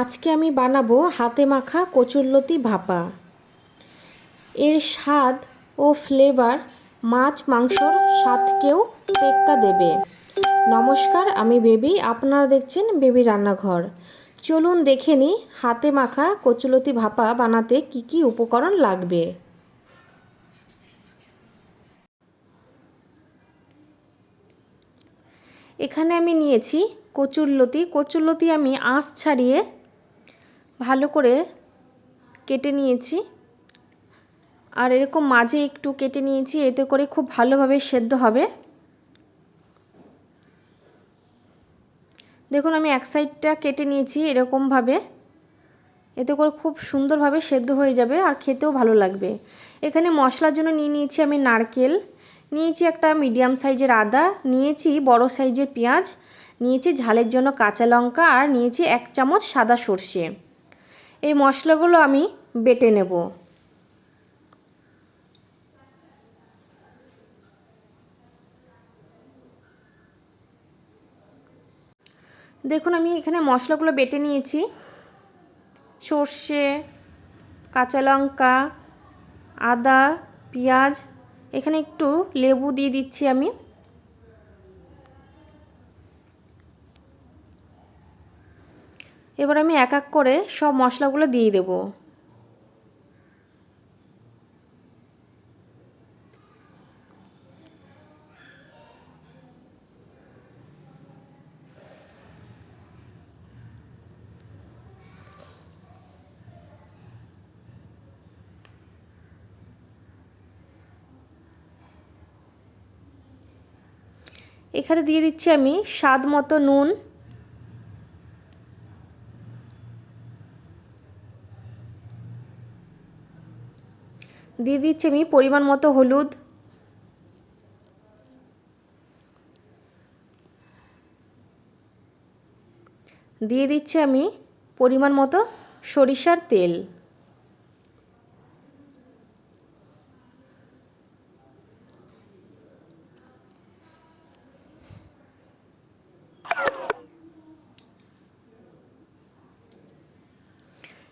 আজকে আমি বানাবো হাতে মাখা কচুরলতি ভাপা। এর স্বাদ ও ফ্লেভার মাছ মাংসর স্বাদকেও টেক্কা দেবে। নমস্কার, আমি বেবি, আপনারা দেখছেন বেবি রান্নাঘর। চলুন দেখে নিই হাতে মাখা কচুলতি ভাপা বানাতে কি কি উপকরণ লাগবে। এখানে আমি নিয়েছি কচুরলতি। কচুরলতি আমি আঁশ ছাড়িয়ে ভালো করে কেটে নিয়েছি। আর এরকম মাঝে একটু কেটে নিয়েছি, এতে করে খুব ভালোভাবে সেদ্ধ হবে। দেখুন, আমি এক সাইডটা কেটে নিয়েছি এরকমভাবে। এতে করে খুব সুন্দরভাবে সেদ্ধ হয়ে যাবে আর খেতেও ভালো লাগবে। এখানে মশলার জন্য নিয়ে নিয়েছি আমি নারকেল, নিয়েছি একটা মিডিয়াম সাইজের আদা, নিয়েছি বড় সাইজের পেঁয়াজ, নিয়েছি ঝালের জন্য কাঁচা লঙ্কা, আর নিয়েছি এক চামচ সাদা সর্ষে। এই মশলাগুলো আমি বেটে নেব। দেখুন, আমি এখানে মশলাগুলো বেটে নিয়েছি। সর্ষে, কাঁচা লঙ্কা, আদা, পেঁয়াজ, এখানে একটু লেবু দিয়ে দিচ্ছি আমি। এবার আমি এক এক করে সব মশলাগুলো দিয়ে দেব। এখানে দিয়ে দিচ্ছি আমি স্বাদ মতো নুন দিয়ে দিচ্ছি আমি পরিমাণ মতো হলুদ। দিয়ে দিচ্ছি আমি পরিমাণ মতো সরিষার তেল।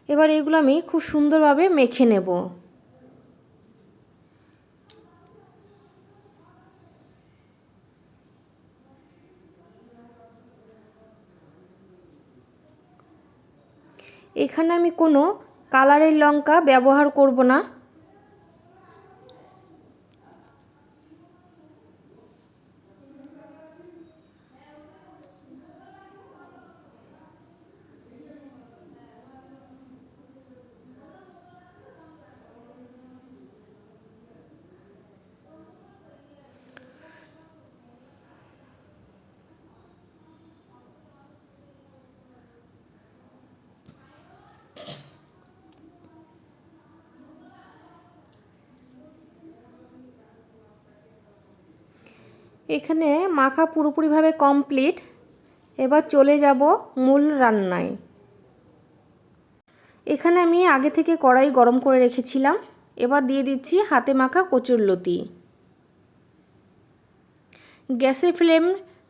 এবার এগুলো আমি খুব সুন্দরভাবে মেখে নেব। এখানে আমি কোনো কালারের লঙ্কা ব্যবহার করব না। এখানে মাখা পুরোপুরিভাবে কমপ্লিট। এবার চলে যাব মূল রান্নায়। এখানে আমি আগে থেকে কড়াই গরম করে রেখেছিলাম। এবার দিয়ে দিচ্ছি হাতে মাখা কচুর লতি। গ্যাসের ফ্লেম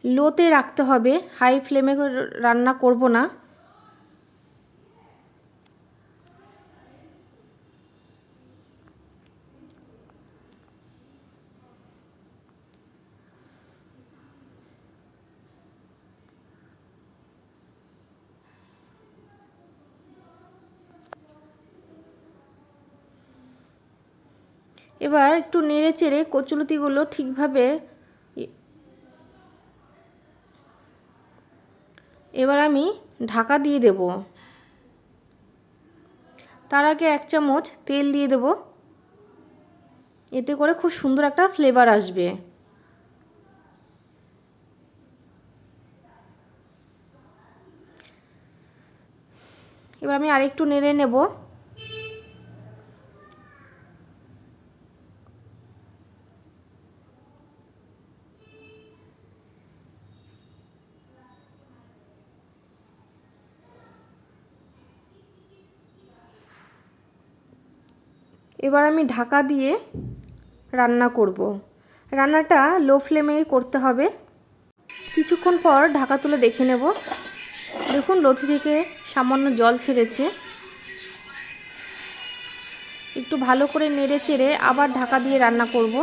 লোতে রাখতে হবে। হাই ফ্লেমে রান্না করব না। এবার একটু নেড়ে চেড়ে কচুলতিগুলো ঠিকভাবে এবার আমি ঢাকা দিয়ে দেব। তার আগে এক চামচ তেল দিয়ে দেব। এতে করে খুব সুন্দর একটা ফ্লেভার আসবে। এবার আমি আরেকটু নেড়ে নেব। এবার আমি ঢাকা দিয়ে রান্না করব। রান্নাটা লো ফ্লেমে করতে হবে। কিছুক্ষণ পর ঢাকা তুলে দেখে নেব। দেখুন লথি থেকে সামান্য জল ছেড়েছে। একটু ভালো করে নেড়ে চেড়ে আবার ঢাকা দিয়ে রান্না করব।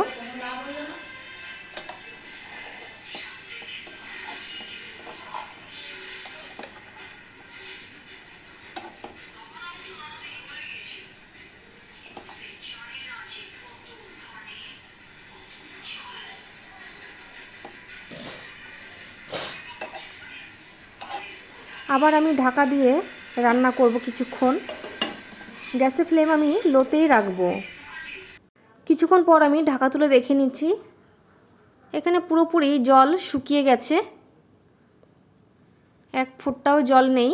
আবার আমি ঢাকা দিয়ে রান্না করব কিছুক্ষণ। গ্যাসের ফ্লেম আমি লোতেই রাখব। কিছুক্ষণ পর আমি ঢাকা তুলে দেখে নিচ্ছি, এখানে পুরোপুরি জল শুকিয়ে গেছে। এক ফুটটাও জল নেই।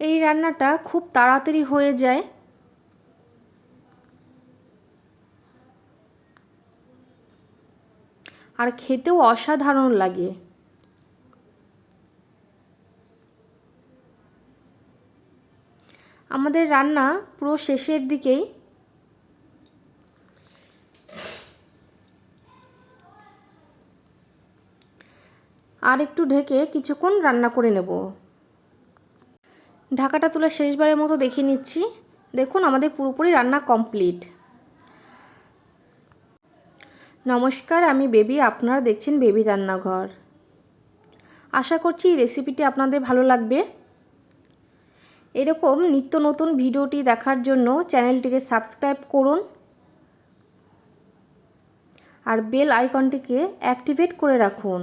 এই রান্নাটা খুব তাড়াতাড়ি হয়ে যায়। আর খেতেও অসাধারণ লাগে। আমাদের রান্না পুরো শেষের দিকেই। আর একটু ঢেকে কিছুক্ষণ রান্না করে নেব। ঢাকাটা তুলে শেষবারের মতো দেখে নিচ্ছি। দেখুন, আমাদের পুরোপুরি রান্না কমপ্লিট। নমস্কার, আমি বেবি, আপনারা দেখছেন বেবি রান্নাঘর। আশা করছি এই রেসিপিটি আপনাদের ভালো লাগবে। এরকম নিত্য নতুন ভিডিওটি দেখার জন্য চ্যানেলটিকে সাবস্ক্রাইব করুন আর বেল আইকনটিকে অ্যাক্টিভেট করে রাখুন।